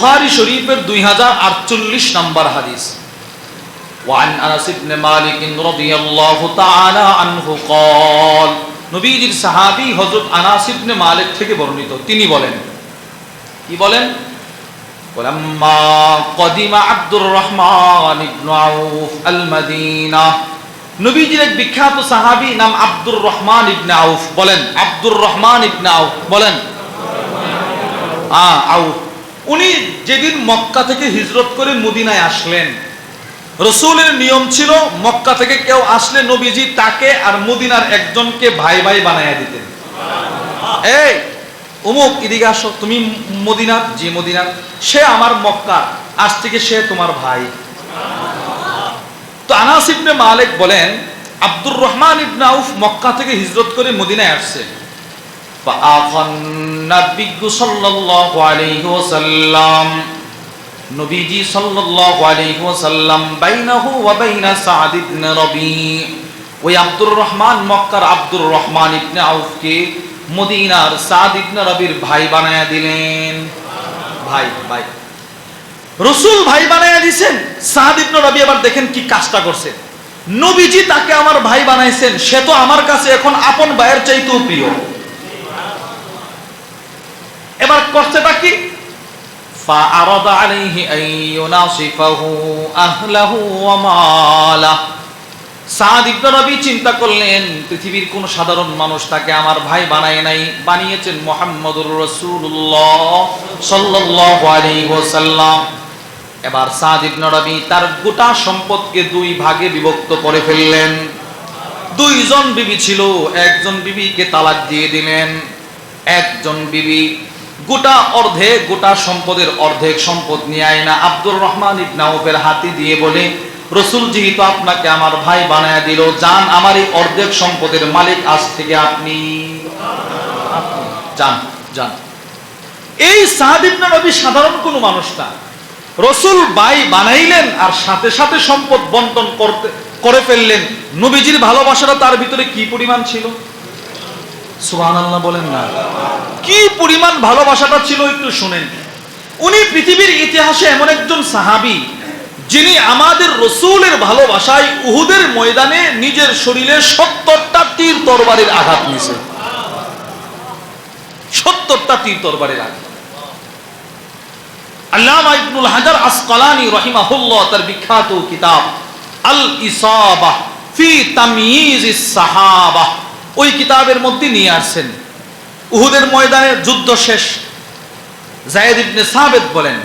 বুখারী শরীফের 2048 নম্বর হাদিস وعن انس بن مالك رضي الله تعالى عنه قال নবীজির সাহাবী হযরত আনাস ইবনে মালিক থেকে বর্ণিত তিনি বলেন কি বলেন ولما قدم عبد الرحمن بن عوف المدينة নবীজির এক বিখ্যাত সাহাবী নাম আব্দুর রহমান ইবনে আউফ বলেন আব্দুর রহমান ইবনে আউফ বলেন আ আউফ উনি যেদিন মক্কা থেকে হিজরত করে মদিনায় আসলেন, রসুলের নিয়ম ছিল মক্কা থেকে কেউ আসলে নবীজি তাকে আর মদিনার একজনকে ভাই ভাই বানাইয়া দিতেন। এই অমুক এদিকে আসো, তুমি মদিনার, যে মদিনার, সে আমার মক্কা আজ থেকে সে তোমার ভাই। তো আনাস ইবনে মালিক বলেন, আব্দুর রহমান ইবনে আউফ মক্কা থেকে হিজরত করে মদিনায় আসছে। فآخى النبي صلى الله عليه وسلم নবীজি সাল্লাল্লাহু আলাইহি ওয়াসাল্লাম বাইনাহু ওয়া বাইনা সাদ ইবনে রবি ওই আব্দুর রহমান মক্কার আব্দুর রহমান ইবনে আউফকে মদিনার সাদ ইবনে রবির ভাই বানায়া দিলেন ভাই ভাই রসুল ভাই বানায়া দিছেন সাদ ইবনে রবি আবার দেখেন কি কাজটা করছে নবীজি তাকে আমার ভাই বানাইছেন সে তো আমার কাছে এখন আপন ভাইয়ের চাইতেও প্রিয় এবার করছেটা কি فعرض عليه أن يناصفه أهله وماله সাদ ইবনে রবি চিন্তা করলেন পৃথিবীর কোন সাধারণ মানুষ তাকে আমার ভাই বানায় নাই বানিয়েছেন মোহাম্মদুর রাসূলুল্লাহ সাল্লাল্লাহু আলাইহি ওয়াসাল্লাম এবার সাদ ইবনে রবি তার গোটা সম্পদকে দুই ভাগে বিভক্ত করে ফেললেন দুইজন বিবি ছিল একজন বিবিকে তালাক দিয়ে দিলেন একজন বিবি গোটা অর্ধেক গোটা সম্পদের অর্ধেক সম্পদ নিয়ে আয় না। আব্দুর রহমান ইবনাউফের হাতে দিয়ে বলে, রসুল যেহেতু আপনাকে আমার ভাই বানায় দিল, যান, আমার এই অর্ধেক সম্পদের মালিক আজ থেকে আপনি। যান যান। এই সাহাদ ইবনে নবী সাধারণ কোনো মানুষ না। রসুল ভাই বানাইলেন আর সাথে সাথে সম্পদ বন্টন করতে করে ফেললেন। নবীজির ভালোবাসাটা তার ভিতরে কি পরিমাণ ছিল? সুবহানাল্লাহ বলেন না। কি পরিমাণ ভালোবাসাটা ছিল একটু শুনেন। উনি পৃথিবীর ইতিহাসে এমন একজন সাহাবী, যিনি আমাদের রসুলের ভালোবাসায় উহুদের ময়দানে নিজের শরীরে সত্তরটা তীর তরবারির আঘাত নিছে সত্তরটা তীর তরবারির আঘাত। আল্লামা ইবনুল হাজার আসকালানি রহিমাহুল্লাহ, তার বিখ্যাত কিতাব আল ইসাবাহ ফি তাময়িজ সাহাবাহ ওই কিতাবের মধ্যে নিয়ে আসছেন। উহুদের ময়দানের যুদ্ধ শেষ। জায়েদ ইবনে সাবেদ বলেন